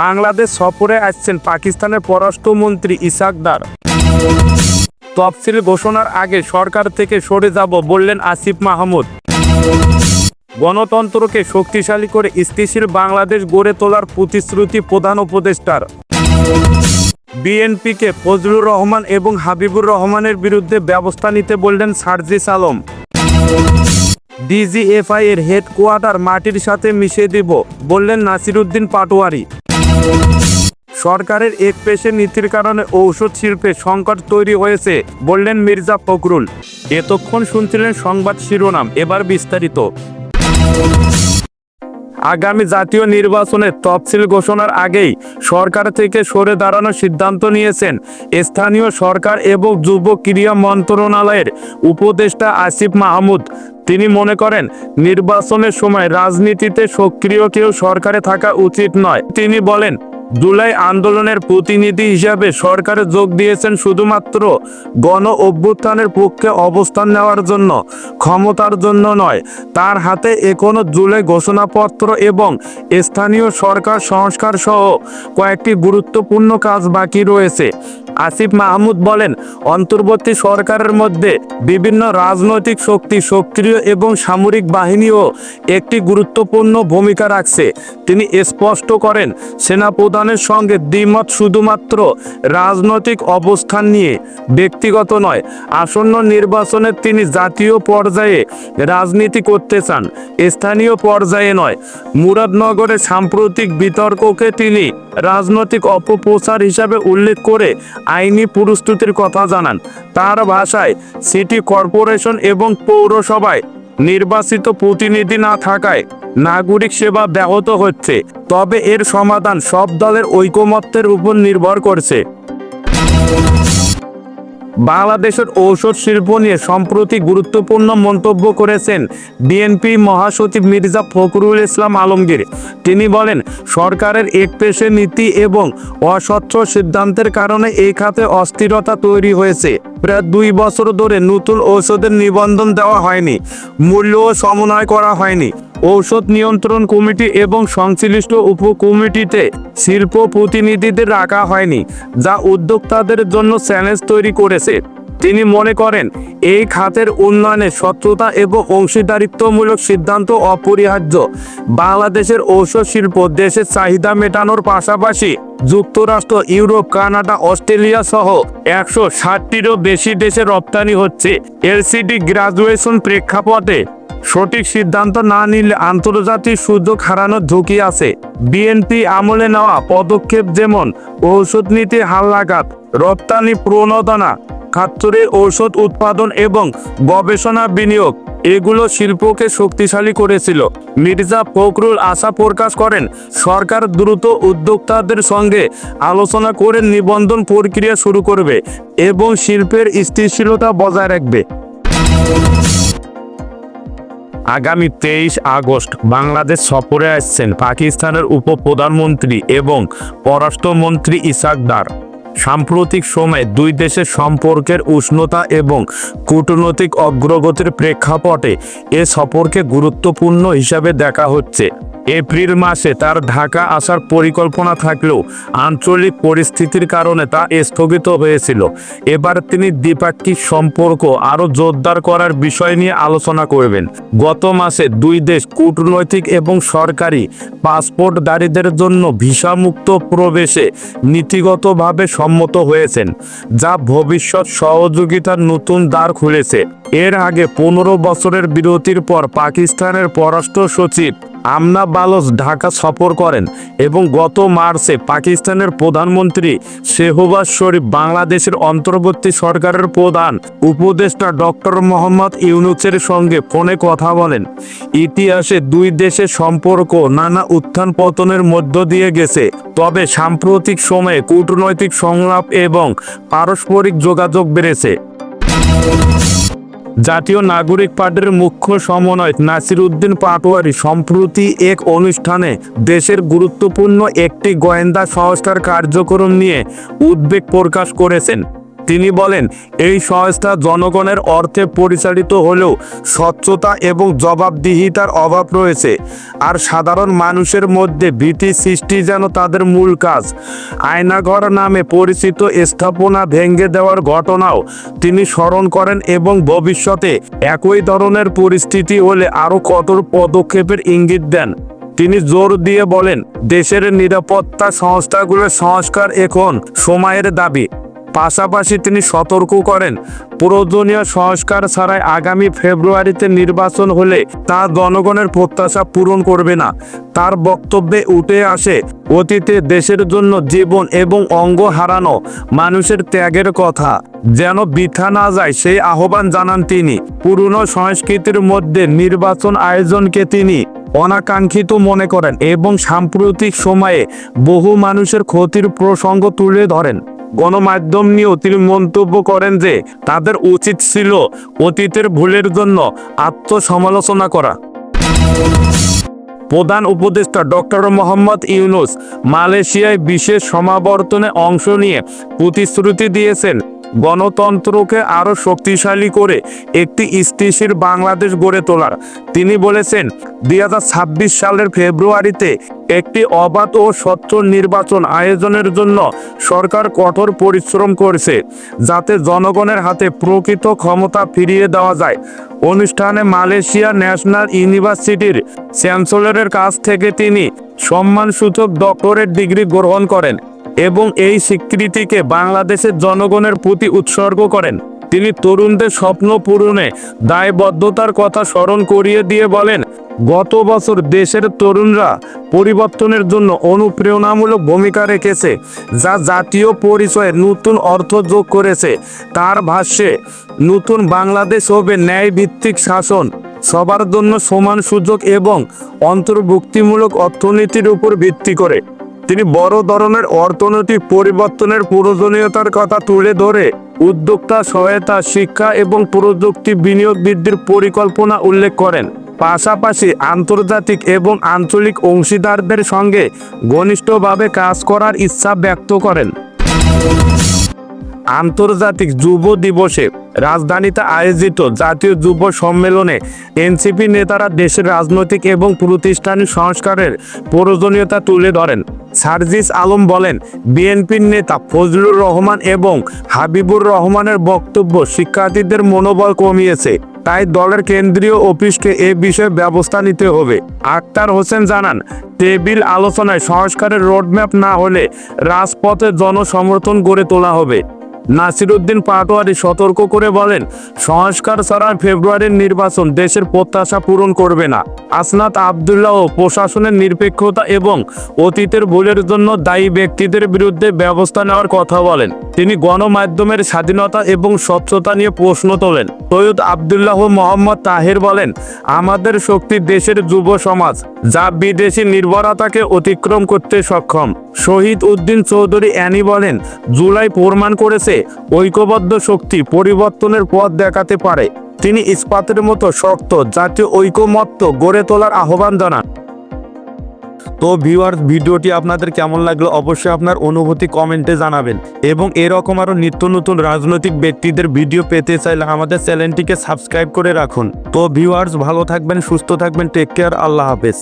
বাংলাদেশ সফরে আসছেন পাকিস্তানের পররাষ্ট্রমন্ত্রী ইসাকদার তফসিল ঘোষণার আগে সরকার থেকে সরে যাব বললেন আসিফ মাহমুদ। গণতন্ত্রকে শক্তিশালী করে স্থিতিশীল বাংলাদেশ গড়ে তোলার প্রতিশ্রুতি প্রধান উপদেষ্টার। বিএনপিকে ফজলুর রহমান এবং হাবিবুর রহমানের বিরুদ্ধে ব্যবস্থা নিতে বললেন সার্জিস আলম। ডিজিএফআই এর হেডকোয়ার্টার মাটির সাথে মিশিয়ে দিব, বললেন নাসিরুদ্দিন পাটোয়ারি। সরকারের এক পেশে নীতির কারণে ঔষধ শিল্পে সংকট তৈরি হয়েছে, বললেন মির্জা ফখরুল। এতক্ষণ শুনছিলেন সংবাদ শিরোনাম, এবার বিস্তারিত। আগামী জাতীয় নির্বাচনের তফসিল ঘোষণার আগেই সরকার থেকে সরে দাঁড়ানোর সিদ্ধান্ত নিয়েছেন। স্থানীয় সরকার এবং যুব ক্রীড়া মন্ত্রণালয়ের উপদেষ্টা আসিফ মাহমুদ। তিনি মনে করেন, নির্বাচনের সময় রাজনীতিতে সক্রিয় কেউ সরকারে থাকা উচিত নয়। তিনি বলেন জুলাই আন্দোলনের প্রতিনিধি হিসাবে সরকারে যোগ দিয়েছেন শুধুমাত্র গণ অভ্যুত্থানের পক্ষে অবস্থান নেওয়ার জন্য, ক্ষমতার জন্য নয়। তার হাতে এখনও জুলাই ঘোষণাপত্র এবং স্থানীয় সরকার সংস্কার সহ কয়েকটি গুরুত্বপূর্ণ কাজ বাকি রয়েছে। আসিফ মাহমুদ বলেন, অন্তর্বর্তী সরকারের মধ্যে বিভিন্ন রাজনৈতিক শক্তি সক্রিয় এবং সামরিক বাহিনীও একটি গুরুত্বপূর্ণ ভূমিকা রাখছে। তিনি স্পষ্ট করেন, সেনাপ্রধানের সঙ্গে দ্বিমত শুধুমাত্র রাজনৈতিক অবস্থান নিয়ে ব্যক্তিগত নয়, আসন্ন নির্বাচনে তিনি জাতীয় পর্যায়ে রাজনীতি করতে চান, স্থানীয় পর্যায়ে নয়। মুরাদনগরে সাম্প্রতিক বিতর্ককে তিনি রাজনৈতিক অপপ্রচার হিসাবে উল্লেখ করে আইনি প্রস্তুতির কথা জানান। তার ভাষায় সিটি কর্পোরেশন এবং পৌরসভায় নির্বাচিত প্রতিনিধি না থাকায় নাগরিক সেবা ব্যাহত হচ্ছে, তবে এর সমাধান সব দলের ঐকমত্যের উপর নির্ভর করছে। বাংলাদেশের ঔষধ শিল্প নিয়ে সম্প্রতি গুরুত্বপূর্ণ মন্তব্য করেছেন বিএনপি মহাসচিব মির্জা ফখরুল ইসলাম আলমগীর। তিনি বলেন, সরকারের একপেশে নীতি এবং অস্বচ্ছ সিদ্ধান্তের কারণে এই খাতে অস্থিরতা তৈরি হয়েছে। প্রায় দুই বছর ধরে নতুন ঔষধের নিবন্ধন দেওয়া হয়নি, মূল্য সমন্বয় করা হয়নি। ঔষধ নিয়ন্ত্রণ কমিটি এবং সংশ্লিষ্ট উপকমিটিতে শিল্প প্রতিনিধিদের রাখা হয়নি, যা উদ্যোক্তাদের জন্য চ্যালেঞ্জ তৈরি করেছে। তিনি মনে করেন, এই খাতের উন্নয়নে স্বচ্ছতা এবং অংশীদারিত্বমূলক সিদ্ধান্ত অপরিহার্য। বাংলাদেশের ঔষধ শিল্প দেশের চাহিদা মেটানোর পাশাপাশি যুক্তরাষ্ট্র, ইউরোপ, কানাডা, অস্ট্রেলিয়া সহ একশো ষাটটিরও বেশি দেশে রপ্তানি হচ্ছে। এলসিডি গ্রাজুয়েশন প্রেক্ষাপটে সঠিক সিদ্ধান্ত না নিলে আন্তর্জাতিক সুযোগ হারানোর ঝুঁকি আছে। বিএনপি আমলে নেওয়া পদক্ষেপ যেমন ঔষধ নীতি হাল্লাঘাত রপ্তানি প্রণোদনা খাত্তরে ঔষধ উৎপাদন এবং গবেষণা বিনিয়োগ, এগুলো শিল্পকে শক্তিশালী করেছিল। মির্জা ফখরুল আশা প্রকাশ করেন, সরকার দ্রুত উদ্যোক্তাদের সঙ্গে আলোচনা করে নিবন্ধন প্রক্রিয়া শুরু করবে এবং শিল্পের স্থিতিশীলতা বজায় রাখবে। আগামী তেইশ আগস্ট বাংলাদেশ সফরে আসছেন পাকিস্তানের উপপ্রধানমন্ত্রী এবং পররাষ্ট্রমন্ত্রী ইসাকদার। সাম্প্রতিক সময়ে দুই দেশের সম্পর্কের উষ্ণতা এবং কূটনৈতিক অগ্রগতির প্রেক্ষাপটে এ সফরকে গুরুত্বপূর্ণ হিসাবে দেখা হচ্ছে। এপ্রিল মাসে তার ঢাকা আসার পরিকল্পনা থাকলেও আঞ্চলিক পরিস্থিতির কারণে তা স্থগিত হয়েছিল। এবার তিনি দ্বিপাক্ষিক সম্পর্ক আরও জোরদার করার বিষয় নিয়ে আলোচনা করবেন। গত মাসে দুই দেশ কূটনৈতিক এবং সরকারি পাসপোর্টধারীদের জন্য ভিসামুক্ত প্রবেশে নীতিগতভাবে সম্মত হয়েছেন, যা ভবিষ্যৎ সহযোগিতার নতুন দ্বার খুলেছে। এর আগে পনেরো বছরের বিরতির পর পাকিস্তানের পররাষ্ট্র সচিব আমনা বালস ঢাকা সফর করেন এবং গত মার্চে পাকিস্তানের প্রধানমন্ত্রী শেহবাজ শরীফ বাংলাদেশের অন্তর্বর্তী সরকারের প্রধান উপদেষ্টা ডক্টর মোহাম্মদ ইউনুসের সঙ্গে ফোনে কথা বলেন। ইতিহাসে দুই দেশের সম্পর্ক, নানা উত্থান পতনের মধ্য দিয়ে গেছে। তবে সাম্প্রতিক সময়ে কূটনৈতিক সংলাপ এবং পারস্পরিক যোগাযোগ বেড়েছে। জাতীয় নাগরিক পার্টির মুখ্য সমন্বয়ক নাসির উদ্দিন পাটোয়ারি সম্প্রতি এক অনুষ্ঠানে দেশের গুরুত্বপূর্ণ একটি গোয়েন্দা সংস্থার কার্যক্রম নিয়ে উদ্বেগ প্রকাশ করেছেন। তিনি বলেন, এই সংস্থা জনগণের অর্থে পরিচালিত হলেও স্বচ্ছতা এবং জবাবদিহিতার অভাব রয়েছে। আর সাধারণ মানুষের মধ্যে ভীতি সৃষ্টি যেন তাদের মূল কাজ। আয়নাঘর নামে পরিচিত স্থাপনা ভেঙে দেওয়ার ঘটনাও তিনি স্মরণ করেন এবং ভবিষ্যতে একই ধরনের পরিস্থিতি হলে আরও কঠোর পদক্ষেপের ইঙ্গিত দেন। তিনি জোর দিয়ে বলেন, দেশের নিরাপত্তা সংস্থাগুলোর সংস্কার এখন সময়ের দাবি। পাশাপাশি তিনি সতর্ক করেন। প্রয়োজনীয় সংস্কার ছাড়াই আগামী ফেব্রুয়ারিতে নির্বাচন হলে তা জনগণের প্রত্যাশা পূরণ করবে না। তার বক্তব্যে উঠে আসে, অতীতে দেশের জন্য জীবন এবং অঙ্গ হারানো মানুষের ত্যাগের কথা। যেন বৃথা না যায় সেই আহ্বান জানান তিনি। পুরনো সংস্কৃতির মধ্যে নির্বাচন আয়োজনকে তিনি অনাকাঙ্ক্ষিত মনে করেন এবং সাম্প্রতিক সময়ে বহু মানুষের ক্ষতির প্রসঙ্গ তুলে ধরেন। গণমাধ্যম নিয়েও তিনি মন্তব্য করেন যে তাদের উচিত ছিল অতীতের ভুলের জন্য আত্মসমালোচনা করা। প্রধান উপদেষ্টা ডক্টর মোহাম্মদ ইউনুস মালয়েশিয়ায় বিশেষ সমাবর্তনে অংশ নিয়ে প্রতিশ্রুতি দিয়েছেন। গণতন্ত্রকে আরও শক্তিশালী করে একটি স্থিতিশীল বাংলাদেশ গড়ে তোলার। তিনি বলেছেন, দুই হাজার ছাব্বিশ সালের ফেব্রুয়ারিতে একটি অবাধ ও স্বচ্ছ নির্বাচন আয়োজনের জন্য সরকার কঠোর পরিশ্রম করেছে, যাতে জনগণের হাতে প্রকৃত ক্ষমতা ফিরিয়ে দেওয়া যায়। অনুষ্ঠানে মালয়েশিয়া ন্যাশনাল ইউনিভার্সিটির চ্যান্সেলরের কাছ থেকে তিনি সম্মানসূচক ডক্টরেট ডিগ্রি গ্রহণ করেন। এবং এই স্বীকৃতিকে বাংলাদেশের জনগণের প্রতি উৎসর্গ করেন। তিনি তরুণদের স্বপ্ন পূরণে দায়বদ্ধতার কথা স্মরণ করিয়ে দিয়ে বলেন, গত বছর দেশের তরুণরা পরিবর্তনের জন্য অনুপ্রেরণামূলক ভূমিকা রেখেছে, যা জাতীয় পরিচয়ে নতুন অর্থ যোগ করেছে। তার ভাষ্যে, নতুন বাংলাদেশ হবে ন্যায় ভিত্তিক শাসন। সবার জন্য সমান সুযোগ এবং অন্তর্ভুক্তিমূলক অর্থনীতির উপর ভিত্তি করে। তিনি বড় ধরনের অর্থনৈতিক পরিবর্তনের প্রয়োজনীয়তার কথা তুলে ধরে উদ্যোক্তা সহায়তা, শিক্ষা এবং প্রযুক্তি বিনিয়োগ বৃদ্ধির পরিকল্পনা উল্লেখ করেন। পাশাপাশি আন্তর্জাতিক এবং আঞ্চলিক অংশীদারদের সঙ্গে ঘনিষ্ঠভাবে কাজ করার ইচ্ছা ব্যক্ত করেন। আন্তর্জাতিক যুব দিবসে রাজধানীতে আয়োজিত জাতীয় যুব সম্মেলনে এনসিপি নেতারা দেশের রাজনৈতিক এবং প্রতিষ্ঠানিক সংস্কারের প্রয়োজনীয়তা তুলে ধরেন। সার্জিস আলম বলেন, বিএনপির নেতা ফজলুর রহমান এবং হাবিবুর রহমানের বক্তব্য শিক্ষার্থীদের মনোবল কমিয়েছে, তাই দলের কেন্দ্রীয় অফিসকে এ বিষয়ে ব্যবস্থা নিতে হবে। আক্তার হোসেন জানান, টেবিল আলোচনায় সংস্কারের রোডম্যাপ না হলে রাজপথে জনসমর্থন গড়ে তোলা হবে। নাসিরুদ্দিন পাটোয়ারি সতর্ক করে বলেন, সংস্কার ছাড়া ফেব্রুয়ারির নির্বাচন দেশের প্রত্যাশা পূরণ করবে না। আসনাত আবদুল্লাহ প্রশাসনের নিরপেক্ষতা এবং অতীতের ভুলের জন্য দায়ী ব্যক্তিদের বিরুদ্ধে ব্যবস্থা নেওয়ার কথা বলেন। তিনি গণমাধ্যমের স্বাধীনতা এবং স্বচ্ছতা নিয়ে প্রশ্ন তোলেন। সৈয়দ আবদুল্লাহ মোহাম্মদ তাহের বলেন, আমাদের শক্তি দেশের যুব সমাজ, যা বিদেশি নির্ভরতাকে অতিক্রম করতে সক্ষম। শহীদ উদ্দিন চৌধুরী অ্যানি বলেন, জুলাই প্রমাণ করেছে ঐক্যবদ্ধ শক্তি পরিবর্তনের পথ দেখাতে পারে। তিনি ইস্পাতের মতো শক্ত, জাতীয় ঐকমত্য গড়ে তোলার আহ্বান জানান। তো ভিউয়ার্স ভিডিওটি আপনাদের কেমন লাগল অবশ্যই আপনার অনুভূতি কমেন্টে জানাবেন এবং এরকম আরও নিত্য নতুন রাজনৈতিক ব্যক্তিদের ভিডিও পেতে চাইলে আমাদের চ্যানেলটিকে সাবস্ক্রাইব করে রাখুন। তো ভিউয়ার্স ভালো থাকবেন, সুস্থ থাকবেন টেক কেয়ার আল্লাহ হাফেজ।